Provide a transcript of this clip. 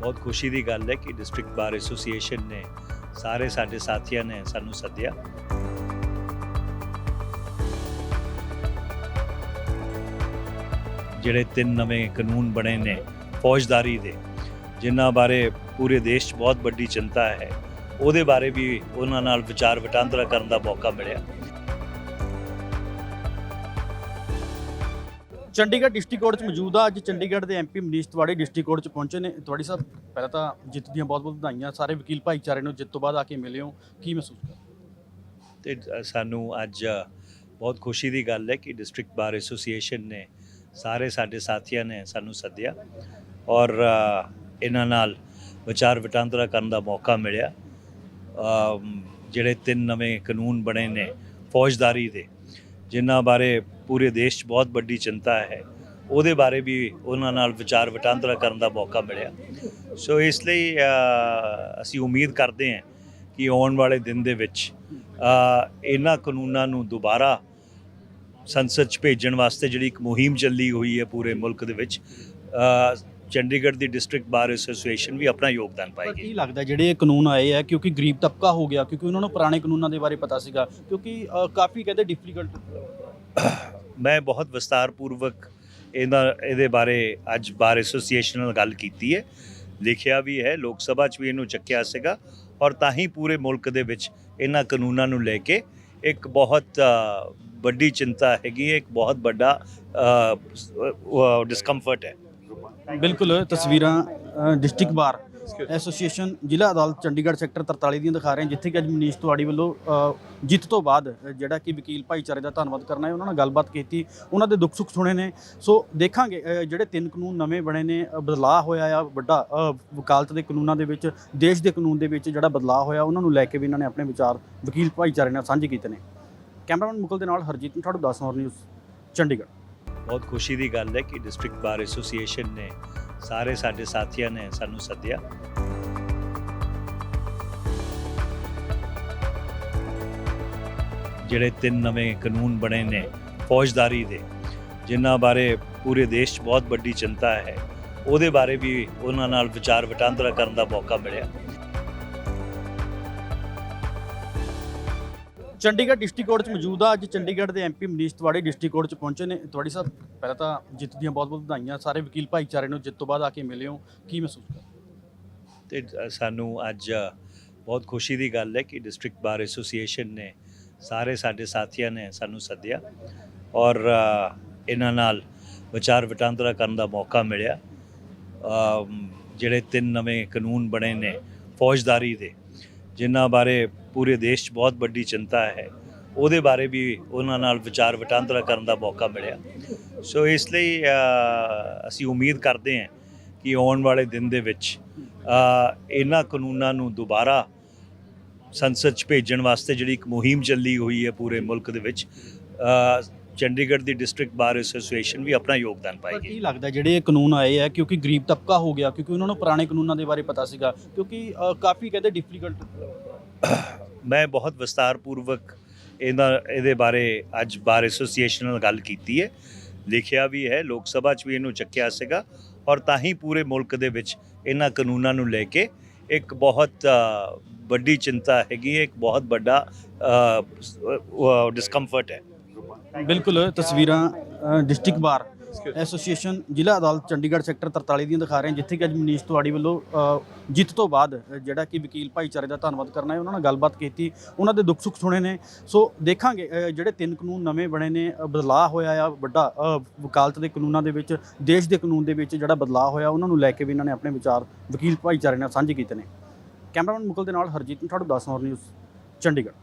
ਬਹੁਤ ਖੁਸ਼ੀ ਦੀ ਗੱਲ ਹੈ ਕਿ ਡਿਸਟ੍ਰਿਕਟ ਬਾਰ ਐਸੋਸੀਏਸ਼ਨ ਨੇ ਸਾਰੇ ਸਾਡੇ ਸਾਥੀਆਂ ਨੇ ਸਾਨੂੰ ਸੱਦਿਆ। ਜਿਹੜੇ ਤਿੰਨ ਨਵੇਂ ਕਾਨੂੰਨ ਬਣੇ ਨੇ ਫੌਜਦਾਰੀ ਦੇ, ਜਿਨ੍ਹਾਂ ਬਾਰੇ ਪੂਰੇ ਦੇਸ਼ 'ਚ ਬਹੁਤ ਵੱਡੀ ਚਿੰਤਾ ਹੈ, ਉਹਦੇ ਬਾਰੇ ਵੀ ਉਹਨਾਂ ਨਾਲ ਵਿਚਾਰ ਵਟਾਂਦਰਾ ਕਰਨ ਦਾ ਮੌਕਾ ਮਿਲਿਆ। ਚੰਡੀਗੜ੍ਹ ਡਿਸਟ੍ਰਿਕਟ ਕੋਰਟ 'ਚ ਮੌਜੂਦ ਆ। ਅੱਜ ਚੰਡੀਗੜ੍ਹ ਦੇ MP Manish Tewari district court 'ਚ ਪਹੁੰਚੇ ਨੇ। ਤਿਵਾੜੀ ਸਾਹਿਬ, ਪਹਿਲਾਂ ਤਾਂ ਜਿੱਤ ਦੀਆਂ ਬਹੁਤ-ਬਹੁਤ ਵਧਾਈਆਂ। ਸਾਰੇ ਵਕੀਲ ਭਾਈਚਾਰੇ ਨੂੰ ਜਿੱਤ ਤੋਂ ਬਾਅਦ ਆ ਕੇ ਮਿਲੇ ਹੋ। ਕੀ ਮਹਿਸੂਸ ਕਰ ਤੇ ਸਾਨੂੰ ਅੱਜ ਬਹੁਤ ਖੁਸ਼ੀ ਦੀ ਗੱਲ ਹੈ ਕਿ ਡਿਸਟ੍ਰਿਕਟ ਬਾਰ ਐਸੋਸੀਏਸ਼ਨ ਨੇ ਸਾਰੇ ਸਾਡੇ ਸਾਥੀਆਂ ਨੇ ਸਾਨੂੰ ਸੱਦਿਆ ਔਰ ਇਹਨਾਂ ਨਾਲ ਵਿਚਾਰ ਵਟਾਂਦਰਾ ਕਰਨ ਦਾ ਮੌਕਾ ਮਿਲਿਆ। ਜਿਹੜੇ ਤਿੰਨ ਨਵੇਂ ਕਾਨੂੰਨ ਬਣੇ ਨੇ ਫੌਜਦਾਰੀ ਦੇ ਜਿਨ੍ਹਾਂ ਬਾਰੇ ਪੂਰੇ ਦੇਸ਼ 'ਚ ਬਹੁਤ ਵੱਡੀ ਚਿੰਤਾ ਹੈ, ਉਹਦੇ ਬਾਰੇ ਵੀ ਉਹਨਾਂ ਨਾਲ ਵਿਚਾਰ ਵਟਾਂਦਰਾ ਕਰਨ ਦਾ ਮੌਕਾ ਮਿਲਿਆ। ਸੋ ਇਸ ਲਈ ਅਸੀਂ ਉਮੀਦ ਕਰਦੇ ਹਾਂ ਕਿ ਆਉਣ ਵਾਲੇ ਦਿਨ ਦੇ ਵਿੱਚ ਇਹਨਾਂ ਕਾਨੂੰਨਾਂ ਨੂੰ ਦੁਬਾਰਾ ਸੰਸਦ 'ਚ ਭੇਜਣ ਵਾਸਤੇ ਜਿਹੜੀ ਇੱਕ ਮੁਹਿੰਮ ਚੱਲੀ ਹੋਈ ਹੈ ਪੂਰੇ ਮੁਲਕ ਦੇ ਵਿੱਚ ਚੰਡੀਗੜ੍ਹ ਦੀ ਡਿਸਟ੍ਰਿਕਟ ਬਾਰ ਐਸੋਸੀਏਸ਼ਨ ਵੀ ਆਪਣਾ ਯੋਗਦਾਨ ਪਾਏਗੀ। ਕੀ ਲੱਗਦਾ ਜਿਹੜੇ ਇਹ ਕਾਨੂੰਨ ਆਏ ਆ ਕਿਉਂਕਿ ਗਰੀਬ ਤਬਕਾ ਹੋ ਗਿਆ ਕਿਉਂਕਿ ਉਹਨਾਂ ਨੂੰ ਪੁਰਾਣੇ ਕਾਨੂੰਨਾਂ ਦੇ ਬਾਰੇ ਪਤਾ ਸੀਗਾ ਕਿਉਂਕਿ ਕਾਫੀ ਕਹਿੰਦੇ ਡਿਫਿਕਲਟ ਮੈਂ ਬਹੁਤ ਵਿਸਤਾਰਪੂਰਵਕ ਇਹਦਾ ਇਹਦੇ ਬਾਰੇ ਅੱਜ ਬਾਰ ਐਸੋਸੀਏਸ਼ਨ ਨਾਲ ਗੱਲ ਕੀਤੀ ਹੈ। ਲਿਖਿਆ ਵੀ ਹੈ ਲੋਕ ਸਭਾ 'ਚ ਵੀ ਇਹਨੂੰ ਚੱਕਿਆ ਸੀਗਾ ਔਰ ਤਾਂ ਹੀ ਪੂਰੇ ਮੁਲਕ ਦੇ ਵਿੱਚ ਇਹਨਾਂ ਕਾਨੂੰਨਾਂ ਨੂੰ ਲੈ ਕੇ ਇੱਕ ਬਹੁਤ ਵੱਡੀ ਚਿੰਤਾ ਹੈਗੀ ਹੈ ਇੱਕ ਬਹੁਤ ਵੱਡਾ ਡਿਸਕੰਫਰਟ ਹੈ। ਬਿਲਕੁਲ, ਤਸਵੀਰਾਂ ਡਿਸਟ੍ਰਿਕਟ ਬਾਰ। ਐਸੋਸੀਏਸ਼ਨ ਜ਼ਿਲ੍ਹਾ ਅਦਾਲਤ ਚੰਡੀਗੜ੍ਹ ਸੈਕਟਰ 43 ਦੀਆਂ ਦਿਖਾ ਰਹੇ ਹਾਂ, ਜਿੱਥੇ ਕਿ ਅੱਜ ਮਨੀਸ਼ ਤਿਵਾੜੀ ਵੱਲੋਂ ਜਿੱਤ ਤੋਂ ਬਾਅਦ ਜਿਹੜਾ ਕਿ ਵਕੀਲ ਭਾਈਚਾਰੇ ਦਾ ਧੰਨਵਾਦ ਕਰਨਾ ਹੈ, ਉਹਨਾਂ ਨਾਲ ਗੱਲਬਾਤ ਕੀਤੀ, ਉਹਨਾਂ ਦੇ ਦੁੱਖ ਸੁੱਖ ਸੁਣੇ ਨੇ। ਸੋ ਦੇਖਾਂਗੇ ਜਿਹੜੇ ਤਿੰਨ ਕਾਨੂੰਨ ਨਵੇਂ ਬਣੇ ਨੇ ਬਦਲਾਅ ਹੋਇਆ ਆ, ਵੱਡਾ ਵਕਾਲਤ ਦੇ ਕਾਨੂੰਨਾਂ ਦੇ ਵਿੱਚ, ਦੇਸ਼ ਦੇ ਕਾਨੂੰਨ ਦੇ ਵਿੱਚ ਜਿਹੜਾ ਬਦਲਾਅ ਹੋਇਆ, ਉਹਨਾਂ ਨੂੰ ਲੈ ਕੇ ਵੀ ਇਹਨਾਂ ਨੇ ਆਪਣੇ ਵਿਚਾਰ ਵਕੀਲ ਭਾਈਚਾਰੇ ਨਾਲ ਸਾਂਝੇ ਕੀਤੇ ਨੇ। ਕੈਮਰਾਮੈਨ ਮੁਕਲ ਦੇ ਨਾਲ ਹਰਜੀਤ ਨੂੰ ਮਠਾੜੂ 10 ਹੋਰ ਨਿਊਜ਼, ਚੰਡੀਗੜ੍ਹ। ਬਹੁਤ ਖੁਸ਼ੀ ਦੀ ਗੱਲ ਹੈ ਕਿ ਡਿਸਟ੍ਰਿਕਟ ਬਾਰ ਐਸੋਸੀਏਸ਼ਨ ਨੇ ਸਾਰੇ ਸਾਡੇ ਸਾਥੀਆਂ ਨੇ ਸਾਨੂੰ ਸੱਦਿਆ। ਜਿਹੜੇ ਤਿੰਨ ਨਵੇਂ ਕਾਨੂੰਨ ਬਣੇ ਨੇ ਫੌਜਦਾਰੀ ਦੇ, ਜਿਨ੍ਹਾਂ ਬਾਰੇ ਪੂਰੇ ਦੇਸ਼ 'ਚ ਬਹੁਤ ਵੱਡੀ ਚਿੰਤਾ ਹੈ, ਉਹਦੇ ਬਾਰੇ ਵੀ ਉਹਨਾਂ ਨਾਲ ਵਿਚਾਰ ਵਟਾਂਦਰਾ ਕਰਨ ਦਾ ਮੌਕਾ ਮਿਲਿਆ। ਚੰਡੀਗੜ੍ਹ ਡਿਸਟ੍ਰਿਕਟ ਕੋਰਟ 'ਚ ਮੌਜੂਦ ਆ। ਅੱਜ ਚੰਡੀਗੜ੍ਹ ਦੇ MP Manish Tiwari district court 'ਚ ਪਹੁੰਚੇ ਨੇ। ਤਿਵਾੜੀ ਸਾਹਿਬ, ਪਹਿਲਾਂ ਤਾਂ ਜਿੱਤ ਦੀਆਂ ਬਹੁਤ-ਬਹੁਤ ਵਧਾਈਆਂ। ਸਾਰੇ ਵਕੀਲ ਭਾਈਚਾਰੇ ਨੂੰ ਜਿੱਤ ਤੋਂ ਬਾਅਦ ਆ ਕੇ ਮਿਲੇ ਹੋ। ਕੀ ਮਹਿਸੂਸ ਕਰ ਤੇ ਸਾਨੂੰ ਅੱਜ ਬਹੁਤ ਖੁਸ਼ੀ ਦੀ ਗੱਲ ਹੈ ਕਿ ਡਿਸਟ੍ਰਿਕਟ ਬਾਰ ਐਸੋਸੀਏਸ਼ਨ ਨੇ ਸਾਰੇ ਸਾਡੇ ਸਾਥੀਆਂ ਨੇ ਸਾਨੂੰ ਸੱਦਿਆ ਔਰ ਇਹਨਾਂ ਨਾਲ ਵਿਚਾਰ ਵਟਾਂਦਰਾ ਕਰਨ ਦਾ ਮੌਕਾ ਮਿਲਿਆ। ਜਿਹੜੇ ਤਿੰਨ ਨਵੇਂ ਕਾਨੂੰਨ ਬਣੇ ਨੇ ਫੌਜਦਾਰੀ ਦੇ, ਜਿਨ੍ਹਾਂ ਬਾਰੇ ਪੂਰੇ ਦੇਸ਼ 'ਚ ਬਹੁਤ ਵੱਡੀ ਚਿੰਤਾ ਹੈ। ਉਹਦੇ ਬਾਰੇ ਵੀ ਉਹਨਾਂ ਨਾਲ ਵਿਚਾਰ ਵਟਾਂਦਰਾ ਕਰਨ ਦਾ ਮੌਕਾ ਮਿਲਿਆ। ਸੋ ਇਸ ਲਈ ਅਸੀਂ ਉਮੀਦ ਕਰਦੇ ਹਾਂ ਕਿ ਆਉਣ ਵਾਲੇ ਦਿਨ ਦੇ ਵਿੱਚ ਇਹਨਾਂ ਕਾਨੂੰਨਾਂ ਨੂੰ ਦੁਬਾਰਾ ਸੰਸਦ 'ਚ ਭੇਜਣ ਵਾਸਤੇ ਜਿਹੜੀ ਇੱਕ ਮੁਹਿੰਮ ਚੱਲੀ ਹੋਈ ਹੈ ਪੂਰੇ ਮੁਲਕ ਦੇ ਵਿੱਚ ਚੰਡੀਗੜ੍ਹ ਦੀ ਡਿਸਟ੍ਰਿਕਟ ਬਾਰ ਐਸੋਸੀਏਸ਼ਨ ਵੀ ਆਪਣਾ ਯੋਗਦਾਨ ਪਾਏਗੀ। ਕੀ ਲੱਗਦਾ ਜਿਹੜੇ ਇਹ ਕਾਨੂੰਨ ਆਏ ਆ ਕਿਉਂਕਿ ਗਰੀਬ ਤਬਕਾ ਹੋ ਗਿਆ ਕਿਉਂਕਿ ਉਹਨਾਂ ਨੂੰ ਪੁਰਾਣੇ ਕਾਨੂੰਨਾਂ ਦੇ ਬਾਰੇ ਪਤਾ ਸੀਗਾ ਕਿਉਂਕਿ ਕਾਫੀ ਕਹਿੰਦੇ ਡਿਫਿਕਲਟ ਮੈਂ ਬਹੁਤ ਵਿਸਤਾਰਪੂਰਵਕ ਇਹਦਾ ਇਹਦੇ ਬਾਰੇ ਅੱਜ ਬਾਰ ਐਸੋਸੀਏਸ਼ਨ ਨਾਲ ਗੱਲ ਕੀਤੀ ਹੈ। ਲਿਖਿਆ ਵੀ ਹੈ, ਲੋਕ ਸਭਾ 'ਚ ਵੀ ਇਹਨੂੰ ਚੱਕਿਆ ਸੀਗਾ ਔਰ ਤਾਂ ਹੀ ਪੂਰੇ ਮੁਲਕ ਦੇ ਵਿੱਚ ਇਹਨਾਂ ਕਾਨੂੰਨਾਂ ਨੂੰ ਲੈ ਕੇ ਇੱਕ ਬਹੁਤ ਵੱਡੀ ਚਿੰਤਾ ਹੈਗੀ ਹੈ, ਇੱਕ ਬਹੁਤ ਵੱਡਾ ਡਿਸਕੰਫਰਟ ਹੈ। ਬਿਲਕੁਲ, ਤਸਵੀਰਾਂ ਡਿਸਟ੍ਰਿਕਟ ਬਾਰ ਐਸੋਸੀਏਸ਼ਨ ਜ਼ਿਲ੍ਹਾ ਅਦਾਲਤ ਚੰਡੀਗੜ੍ਹ ਸੈਕਟਰ 43 ਦੀਆਂ ਦਿਖਾ ਰਹੇ ਹਾਂ, ਜਿੱਥੇ ਕਿ ਅੱਜ ਮਨੀਸ਼ ਤਿਵਾੜੀ ਵੱਲੋਂ ਜਿੱਤ ਤੋਂ ਬਾਅਦ ਜਿਹੜਾ ਕਿ ਵਕੀਲ ਭਾਈਚਾਰੇ ਦਾ ਧੰਨਵਾਦ ਕਰਨਾ ਹੈ, ਉਹਨਾਂ ਨਾਲ ਗੱਲਬਾਤ ਕੀਤੀ। ਉਹਨਾਂ ਦੇ ਦੁੱਖ ਸੁੱਖ ਸੁਣੇ ਨੇ। ਸੋ ਦੇਖਾਂਗੇ ਜਿਹੜੇ ਤਿੰਨ ਕਾਨੂੰਨ ਨਵੇਂ ਬਣੇ ਨੇ ਬਦਲਾਅ ਹੋਇਆ ਆ, ਵੱਡਾ ਵਕਾਲਤ ਦੇ ਕਾਨੂੰਨਾਂ ਦੇ ਵਿੱਚ, ਦੇਸ਼ ਦੇ ਕਾਨੂੰਨ ਦੇ ਵਿੱਚ ਜਿਹੜਾ ਬਦਲਾਅ ਹੋਇਆ, ਉਹਨਾਂ ਨੂੰ ਲੈ ਕੇ ਵੀ ਇਹਨਾਂ ਨੇ ਆਪਣੇ ਵਿਚਾਰ ਵਕੀਲ ਭਾਈਚਾਰੇ ਨਾਲ ਸਾਂਝੇ ਕੀਤੇ ਨੇ। ਕੈਮਰਾਮੈਨ ਮੁਕਲ ਦੇ ਨਾਲ ਹਰਜੀਤ ਮਠਾੜੂ 10 ਹੋਰ ਨਿਊਜ਼, ਚੰਡੀਗੜ੍ਹ।